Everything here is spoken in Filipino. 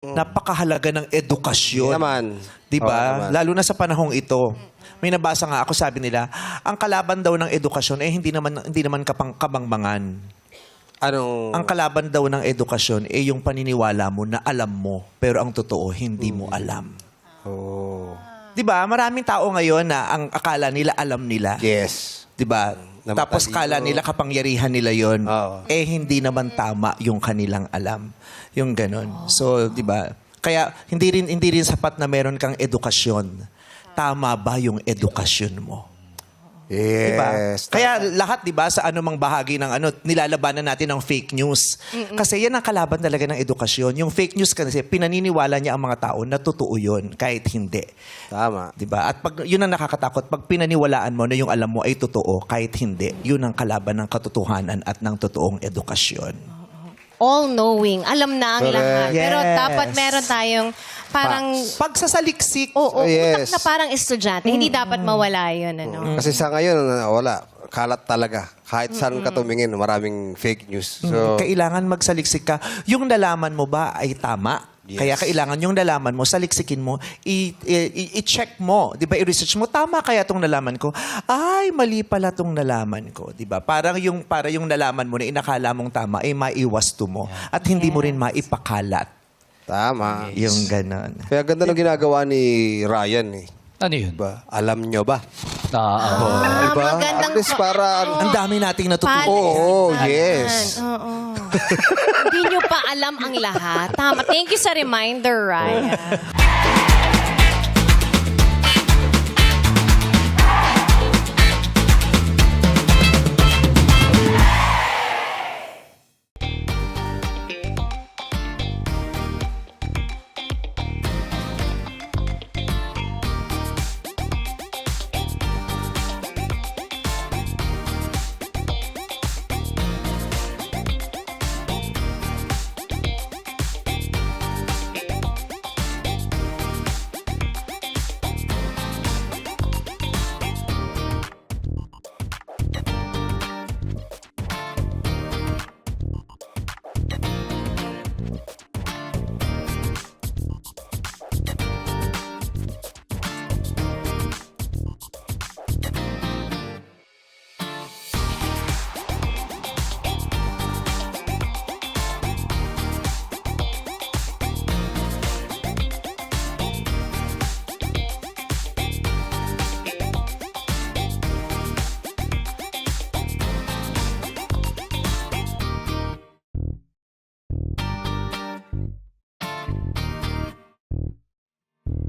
napakahalaga ng edukasyon. Naman. 'Di Oo ba? naman. Lalo na sa panahong ito. May nabasa nga ako sabi nila, ang kalaban daw ng edukasyon eh hindi naman hindi naman kapang kabangbangan. Anong... Ang kalaban daw ng edukasyon eh yung paniniwala mo na alam mo pero ang totoo hindi mo alam. Oh. 'Di ba? Maraming tao ngayon na ang akala nila alam nila. Yes. 'Di ba? Na Tapos matalino. kala nila kapangyarihan nila 'yon. Oo. Eh hindi naman tama yung kanilang alam. Yung ganun. So, 'di ba? Kaya hindi rin hindi rin sapat na meron kang edukasyon. Tama ba yung edukasyon mo? Yes. Diba? Kaya lahat 'di ba sa anumang bahagi ng ano nilalabanan natin ng fake news. Kasi yan ang kalaban talaga ng edukasyon. Yung fake news kasi pinaniniwala niya ang mga tao na totoo 'yun kahit hindi. Tama. 'Di ba? At pag 'yun ang nakakatakot pag pinaniwalaan mo na yung alam mo ay totoo kahit hindi. 'Yun ang kalaban ng katotohanan at ng totoong edukasyon. All-knowing. Alam na ang Correct. lahat. Pero Yes. dapat meron tayong parang... Pag sasaliksik, Oo, Oh, utak na parang estudyante. Hindi dapat mawala yun. Ano? Kasi sa ngayon, wala. Kalat talaga. Kahit saan ka tumingin, maraming fake news. So, kailangan magsaliksik ka. Yung nalaman mo ba ay tama? Yes. Kaya kailangan yung nalaman mo, saliksikin mo, i-check mo, 'di ba? I-research mo, tama kaya tong nalaman ko? Ay, mali pala tong nalaman ko, 'di ba? Parang yung para yung nalaman mo na inakala mong tama ay maiwasto mo at hindi mo rin maipakalat. tama. Yung ganon. Kaya ganda ng ginagawa ni Ryan eh. Ano yun? Diba? Alam nyo ba? Ah, ah. Ah, diba? magandang At least para... Ang dami nating natutunan. Oo, yes. Oo. Hindi nyo pa alam ang lahat. Tama. Thank you sa reminder, Ryan.